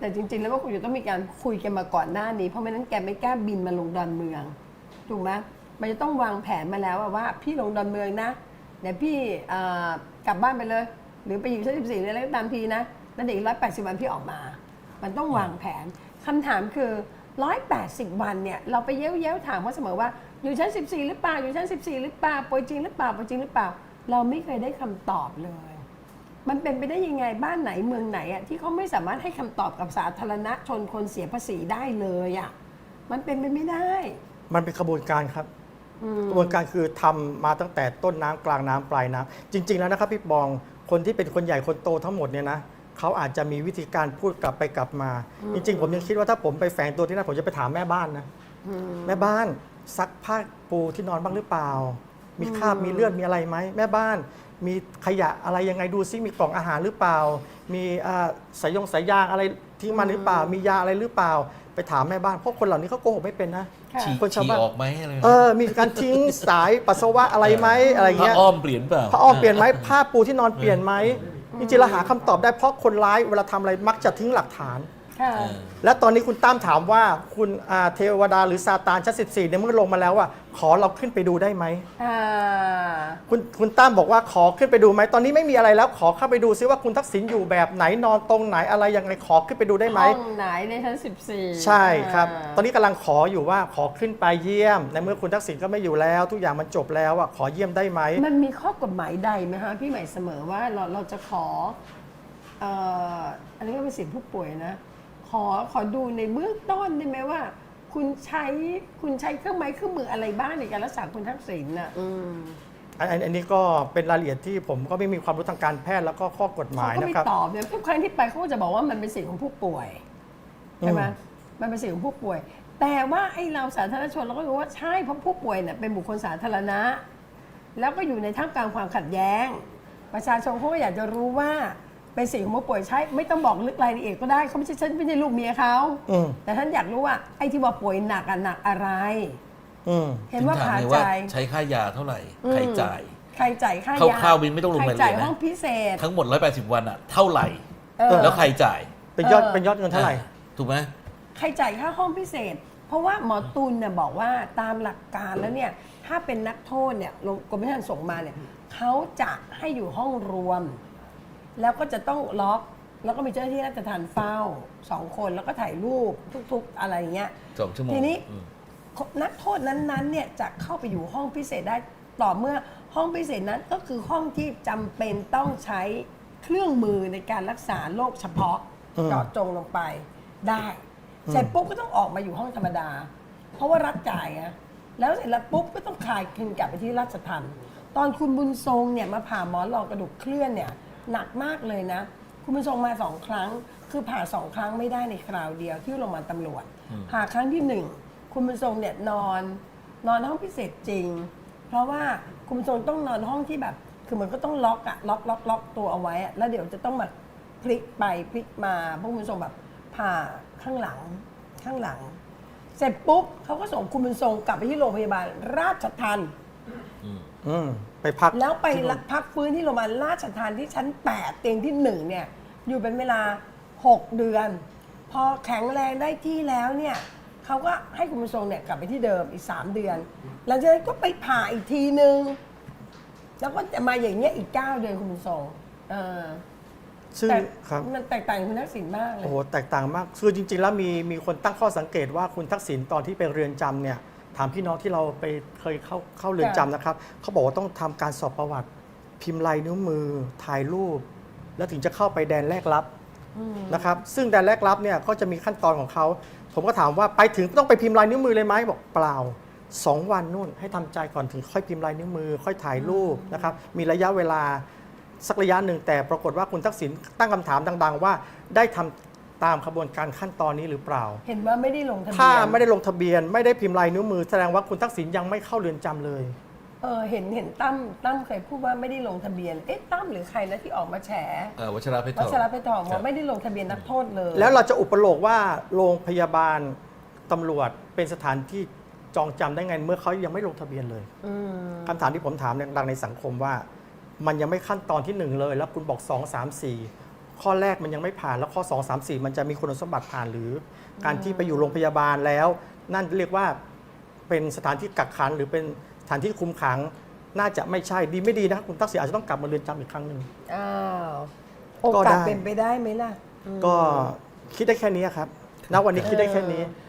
แต่จริงๆ แล้วก็คงจะต้องมีการคุยกันมาก่อนหน้านี้ เพราะไม่นั้นแกไม่กล้าบินมาลงดอนเมืองถูกไหมมันจะต้องวางแผนมาแล้วว่า พี่ลงดอนเมืองนะเดี๋ยวพี่กลับบ้านไปเลย หรือไปอยู่ชั้นสิบสี่เลยแล้วก็ตามทีนะแล้วเดี๋ยวอีกร้อยแปดสิบวันพี่ออกมา มันต้องวางแผนคำถามคือร้อยแปดสิบวันเนี่ยเราไปเย้ยวเย้ยวๆถามเขาเสมอว่าอยู่ชั้นสิบสี่หรือเปล่าอยู่ชั้นสิบสี่หรือเปล่าป่วยจริงหรือเปล่าป่วยจริงหรือเปล่า เราไม่เคยได้คำตอบเลย มันเป็นไปได้ยังไงบ้านไหนเมืองไหนอะที่เขาไม่สามารถให้คำตอบกับสาธารณชนคนเสียภาษีได้เลยอะมันเป็นไปไม่ได้มันเป็นกระบวนการครับ อืม กระบวนการคือทำมาตั้งแต่ต้นน้ำกลางน้ำปลายน้ำจริง ๆ แล้วนะครับพี่บองคนที่เป็นคนใหญ่คนโตทั้งหมดเนี่ยนะเขาอาจจะมีวิธีการพูดกลับไปกลับมา จริง ๆ ผมยังคิดว่าถ้าผมไปแฝงตัวที่นั่นผมจะไปถามแม่บ้านนะอืมแม่บ้านซักผ้าปูที่นอนบ้างหรือเปล่า มีคราบมีเลือดมีอะไรไหมแม่บ้าน มีขยะอะไรยังไงดูซิมีกล่องอาหารหรือเปล่า มีอ่าสายยงสายยางอะไรทิ้งมาหรือเปล่า มียาอะไรหรือเปล่า ไปถามแม่บ้านเพราะคนเหล่านี้เขาโกหกไม่เป็นนะ ค่ะ ฉี่คนชาวฉี่บ้าน ออกไหมอะไรเออมีการทิ้งสายปัสสาวะอะไรไหมอะไรผ้าเงี้ยอ้อมเปลี่ยนเปล่าผ้าอ้อมเปลี่ยนไหมผ้าปูที่นอนเปลี่ยนไหมจริงๆเราหาคำตอบได้เพราะคนร้ายเวลาทำอะไรมักจะทิ้งหลักฐาน ค่ะ เออ และตอนนี้คุณตั้มถามว่าคุณอ่าเทวดาหรือซาตานชั้น14เนี่ยเมื่อลงมาแล้วอะขอเราขึ้นไปดูได้ไหม อ่า คุณคุณตั้มบอกว่าขอขึ้นไปดูไหมตอนนี้ไม่มีอะไรแล้วขอเข้าไปดูซิว่าคุณทักษิณอยู่แบบไหนนอนตรงไหนอะไรยังไงขอขึ้นไปดูได้ไหม ห้องไหนในชั้นสิบสี่ใช่ครับ ตอนนี้กำลังขออยู่ว่าขอขึ้นไปเยี่ยม ในเมื่อคุณทักษิณก็ไม่อยู่แล้ว ทุกอย่างมันจบแล้วอะขอเยี่ยมได้ไหม มันมีข้อกฎหมายใดไหมคะพี่ใหม่เสมอว่าเราเราจะขอเอ่ออันนี้ก็เป็นสิทธิผู้ป่วยนะ ขอขอดูในเบื้องต้นได้ไหมว่า คุณใช้คุณใช้เครื่องไม้เครื่องมืออะไรบ้างในการรักษาคุณทักษิณน่ะ อืม อันอันอันนี้ก็เป็นรายละเอียดที่ผมก็ไม่มีความรู้ทางการแพทย์แล้วก็ข้อกฎหเขามายก็นะไม่ครับ ตอบเนี่ยทุกครั้งที่ไปเขาก็จะบอกว่ามันเป็นสิทธิของผู้ป่วยใช่ไหมอืม มันเป็นสิทธิของผู้ป่วย แต่ว่าไอ้เราสาธารณชนเราก็รู้ว่าใช่เพราะผู้ป่วยเนี่ยเป็นบุคคลสาธารณะ แล้วก็อยู่ในท่ามกลางความขัดแย้ง ประชาชนเขาก็อยากจะรู้ว่า เป็นสิ่งของผู้ป่วยใช้ไม่ต้องบอกลึกรายละเอียดก็ได้เขาไม่ใช่ฉันไม่ใช่ลูกเมียเขาอืม แต่ท่านอยากรู้ว่าไอ้ที่ว่าป่วยหนักอะหนักอะไร อืม เห็นว่าถึงถผ่ามเลยใจว่าใช้ค่ายาเท่าไหร่อืม ใครจ่าย ใครจ่ายค่าคร่ยาาวๆบินไม่ต้องลงใครรายละเอียดจ่ายนะห้องพิเศษ ทั้งหมด 180 วันอะเท่าไหร่ เออ แล้วใครจ่ายเป็นยอดเออ เป็นยอดเงินเท่าไหร่อ่ถูกไหม ใครจ่ายค่าห้องพิเศษ เพราะว่าหมอตุลเนี่ยบอกว่าตามหลักการแล้วเนี่ยถ้าเป็นนักโทษเนี่ยลงกรมราชทัณฑ์ส่งมาเนี่ยเขาจะให้อยู่ห้องรวม แล้วก็จะต้องล็อกแล้วก็มีเจ้าหน้าที่ราชทัณฑ์เฝ้าสองคนแล้วก็ถ่ายรูปทุกๆ อะไรอย่างเงี้ย สองชั่วโมงทีนี้ อืม นักโทษนั้นๆเนี่ยจะเข้าไปอยู่ห้องพิเศษได้ต่อเมื่อห้องพิเศษนั้นก็คือห้องที่จำเป็นต้องใช้เครื่องมือในการรักษาโรคเฉพาะอืม เจาะจงลงไปได้เสร็จปุ๊บก็ต้องออกมาอยู่ห้องธรรมดา เพราะว่ารัฐจ่ายไงแล้วเสร็จแล้วปุ๊บก็ต้องคลายคืนกลับไปที่ราชทัณฑ์ตอนคุณบุญทรงเนี่ยมาผ่าหมอนรองกระดูกเคลื่อนเนี่ย หนักมากเลยนะ คุณบุญทรงมาสองครั้ง คือผ่าสองครั้งไม่ได้ในคราวเดียวที่โรงพยาบาลตำรวจผ่าครั้งที่หนึ่งคุณบุญทรงเนี่ยนอน นอนห้องพิเศษจริง เพราะว่าคุณบุญทรงต้องนอนห้องที่แบบ คือมันก็ต้องล็อกอะล็อกล็อกล็อกตัวเอาไว้อะแล้วเดี๋ยวจะต้องมาพลิกไปพลิกมาเพราะคุณบุญทรงแบบผ่าข้างหลังข้างหลัง เสร็จปุ๊บเขาก็ส่งคุณบุญทรงกลับไปที่โรงพยาบาลราชทันอืม ไปพักแล้วไปที่นู่นพักฟื้นที่โรงพยาบาลราชทานที่ชั้น 8 เตียงที่ 1 เนี่ย อยู่เป็นเวลา 6 เดือน พอแข็งแรงได้ที่แล้วเนี่ยเขาก็ให้คุณผู้ชมเนี่ยกลับไปที่เดิมอีก 3 เดือนหลังจากนั้นก็ไปผ่าอีกทีนึง แล้วก็จะมาอย่างเงี้ยอีก 9 เดือนคุณผู้ชมเออซึ่งแต่ครับมันแตกต่างกับคุณทักษิณมากเลโอ้ยโหแตกต่างมากคือจริง ๆ แล้วมีมีคนตั้งข้อสังเกตว่าคุณทักษิณตอนที่ไปเรือนจำเนี่ย ถามพี่น้องที่เราไปเคยเข้าเข้าเรือนจำนะครับเขาบอกว่าต้องทำการสอบประวัติ พิมพ์ลายนิ้วมือถ่ายรูป แล้วถึงจะเข้าไปแดนแรกรับนะครับ ซึ่งแดนแรกรับเนี่ยก็จะมีขั้นตอนของเขา ผมก็ถามว่าไปถึงต้องไปพิมพ์ลายนิ้วมือเลยไหมบอกเปล่าสองวันนู่นให้ทำใจก่อนถึงค่อยพิมพ์ลายนิ้วมือ ค่อยถ่ายรูปนะครับมีระยะเวลาสักระยะหนึ่งแต่ปรากฏว่าคุณทักษิณตั้งคำถามดัง ๆ ว่าได้ทำ ตามขบวนการขั้นตอนนี้หรือเปล่า เห็นว่าไม่ได้ลงทะเบียนถ้าไม่ได้ลงทะเบียน ไม่ได้พิมพ์ลายนิ้วมือ แสดงว่าคุณทักษิณยังไม่เข้าเรือนจำเลย เออเห็นเห็นตั้มตั้มเคยพูดว่าไม่ได้ลงทะเบียน เอ๊ะตั้มหรือใครนะที่ออกมาแฉเอ่อวัชระเพชรทวัองชรเพชรทองครัว่าบไม่ได้ลงทะเบียนนักโทษเลยแล้วเราจะอุปโลกว่าโรงพยาบาลตำรวจเป็นสถานที่จองจำได้ไงเมื่อเขายังไม่ลงทะเบียนเลยอืมคำถามที่ผมถามเนี่ยดังในสังคมว่า มันยังไม่ขั้นตอนที่หนึ่งเลย แล้วคุณบอก 2 3 4 ข้อแรกมันยังไม่ผ่านแล้วข้อ 2 3 4 มันจะมีคุณสมบัติผ่านหรือ การที่ไปอยู่โรงพยาบาลแล้ว นั่นเรียกว่าเป็นสถานที่กักขังหรือเป็นสถานที่คุมขังน่าจะไม่ใช่ดีไม่ดีนะคุณทักษิณอาจจะต้องกลับมาเรือนจำอีกครั้งหนึ่ง อ้าวโอก็กาสได้ เป็นไปได้ไหมล่ะอืม ก็คิดได้แค่นี้ครับณวันนี้คิดได้แค่นี้ เออ